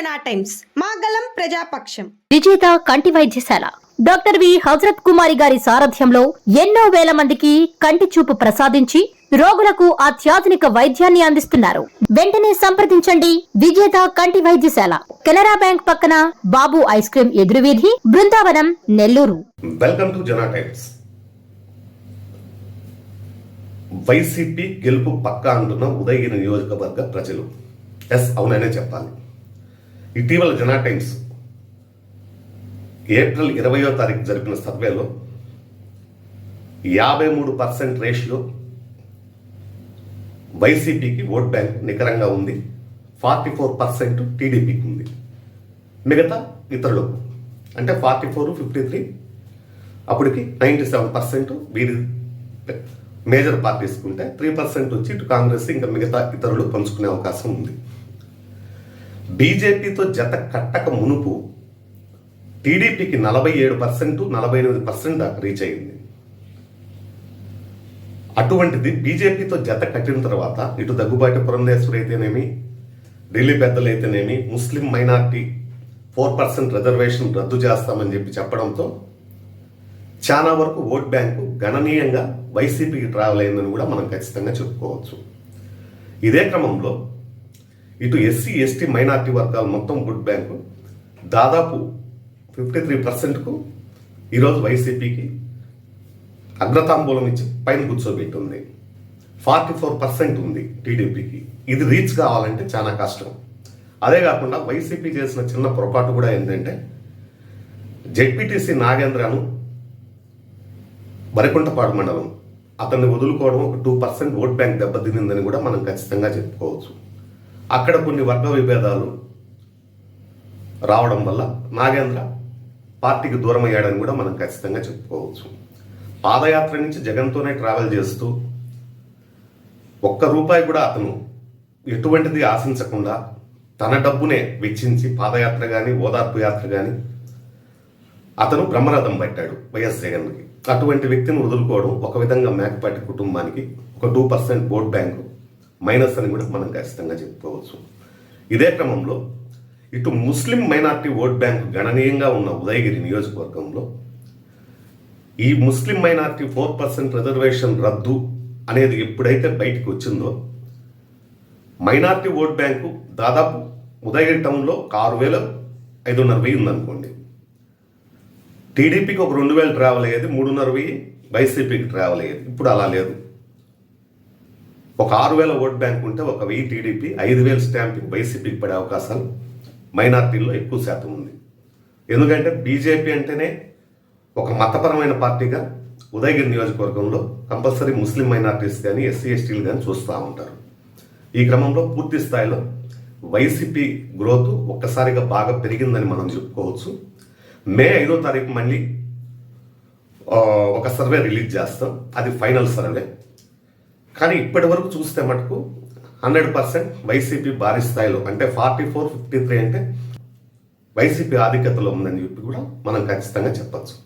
జనా టైమ్స్. మాగలం ప్రజాపక్షం. విజేత కంటి వైద్యశాల. Doctor V. హజరత్ కుమారి గారి సారథ్యంలో ఎన్నో వేల మందికి కంటి చూపు ప్రసాదించి రోగులకు అత్యాధునిక వైద్యాన్ని అందిస్తున్నారు. వెంటనే సంప్రదించండి విజేత కంటి వైద్యశాల. కెనరా బ్యాంక్ పక్కన Babu ice cream ఎదురువీధి Brindavanam Nellore. Welcome to Jana times YCP గెలుపు పక్కా అంటున్న ఉదయగిరి నియోజకవర్గ ప్రజలు. ఎస్ అవుననే చెప్పాలి. ఇటీవల జనా టైమ్స్ ఏప్రిల్ ఇరవయో తారీఖు జరిపిన సర్వేలో యాభై మూడు పర్సెంట్ రేషియో వైసీపీకి ఓట్ బ్యాంక్ నికరంగా ఉంది. ఫార్టీ ఫోర్ పర్సెంట్ టీడీపీకి ఉంది. మిగతా ఇతరులకు అంటే ఫార్టీ ఫోర్ ఫిఫ్టీ త్రీ అప్పటికి నైంటీ సెవెన్ పర్సెంట్ వీరి మేజర్ పార్టీస్కి ఉంటే త్రీ పర్సెంట్ వచ్చి ఇటు కాంగ్రెస్ ఇంకా మిగతా ఇతరులు పంచుకునే అవకాశం ఉంది. బీజేపీతో జత కట్టక మునుపు టీడీపీకి నలభై ఏడు పర్సెంట్ నలభై ఎనిమిది పర్సెంట్ దాకా రీచ్ అయింది. అటువంటిది బీజేపీతో జత కట్టిన తర్వాత ఇటు దగ్గుబాటి పురంధేశ్వరి అయితేనేమి ఢిల్లీ పెద్దలు అయితేనేమి Muslim minority four percent reservation రద్దు చేస్తామని చెప్పి చెప్పడంతో చాలా వరకు ఓట్ బ్యాంకు గణనీయంగా వైసీపీకి ట్రావెల్ అయిందని కూడా మనం ఖచ్చితంగా చెప్పుకోవచ్చు. ఇదే క్రమంలో ఇటు ఎస్సీ ఎస్టీ మైనార్టీ వర్గాలు మొత్తం గుడ్ బ్యాంకు దాదాపు ఫిఫ్టీ త్రీ పర్సెంట్కు ఈరోజు వైసీపీకి అగ్రతాంబూలం ఇచ్చి పైన కూర్చోబెట్టింది. ఫార్టీ ఫోర్ పర్సెంట్ ఉంది టీడీపీకి. ఇది రీచ్ కావాలంటే చాలా కష్టం. అదే కాకుండా వైసీపీ చేసిన చిన్న పొరపాటు కూడా ఏంటంటే జెడ్పీటీసీ నాగేంద్రను వరికుంటపాడు మండలం. అతన్ని వదులుకోవడం ఒక టూ పర్సెంట్ ఓట్ బ్యాంక్ దెబ్బతినిందని కూడా మనం ఖచ్చితంగా చెప్పుకోవచ్చు. అక్కడ కొన్ని వర్గ విభేదాలు రావడం వల్ల నాగేంద్ర పార్టీకి దూరం అయ్యాడని కూడా మనం ఖచ్చితంగా చెప్పుకోవచ్చు. పాదయాత్ర నుంచి జగన్తోనే ట్రావెల్ చేస్తూ ఒక్క రూపాయి కూడా అతను ఎటువంటిది ఆశించకుండా తన డబ్బునే వెచ్చించి పాదయాత్ర కానీ ఓదార్పు యాత్ర కానీ అతను బ్రహ్మరథం పట్టాడు వైఎస్ జగన్కి. అటువంటి వ్యక్తిని వదులుకోవడం ఒక విధంగా మేకపాటి కుటుంబానికి ఒక two percent vote bank minus అని కూడా మనం ఖచ్చితంగా చెప్పుకోవచ్చు. ఇదే క్రమంలో ఇటు ముస్లిం మైనార్టీ ఓట్ బ్యాంక్ గణనీయంగా ఉన్న ఉదయగిరి నియోజకవర్గంలో ఈ Muslim minority four percent reservation రద్దు అనేది ఎప్పుడైతే బయటకు వచ్చిందో మైనార్టీ ఓట్ బ్యాంకు దాదాపు ఉదయగిరి టౌన్లో ఆరు వేల ఐదున్నర వెయ్యి ఉందనుకోండి. టీడీపీకి ఒక రెండు వేలు ట్రావెల్ అయ్యేది మూడున్నర వెయ్యి వైసీపీకి ట్రావెల్ అయ్యేది. ఇప్పుడు అలా లేదు. ఒక ఆరు వేల ఓట్ బ్యాంక్ ఉంటే ఒక వెయ్యి టీడీపీ ఐదు వేల స్టాంపింగ్ వైసీపీకి పడే అవకాశాలు మైనార్టీల్లో ఎక్కువ శాతం ఉంది. ఎందుకంటే బీజేపీ అంటేనే ఒక మతపరమైన పార్టీగా ఉదయగిరి నియోజకవర్గంలో కంపల్సరీ ముస్లిం మైనార్టీస్ కానీ ఎస్సీ ఎస్టీలు కానీ చూస్తూ ఉంటారు. ఈ క్రమంలో పూర్తి స్థాయిలో వైసీపీ గ్రోత్ ఒక్కసారిగా బాగా పెరిగిందని మనం చెప్పుకోవచ్చు. మే ఐదో తారీఖు మళ్ళీ ఒక సర్వే రిలీజ్ చేస్తాం. అది ఫైనల్ సర్వే. కానీ ఇప్పటి వరకు చూస్తే మటుకు హండ్రెడ్ పర్సెంట్ వైసీపీ భారీ స్థాయిలో అంటే ఫార్టీ ఫోర్ ఫిఫ్టీ త్రీ అంటే వైసీపీ ఆధిక్యతలో ఉందని చెప్పి కూడా మనం ఖచ్చితంగా చెప్పచ్చు.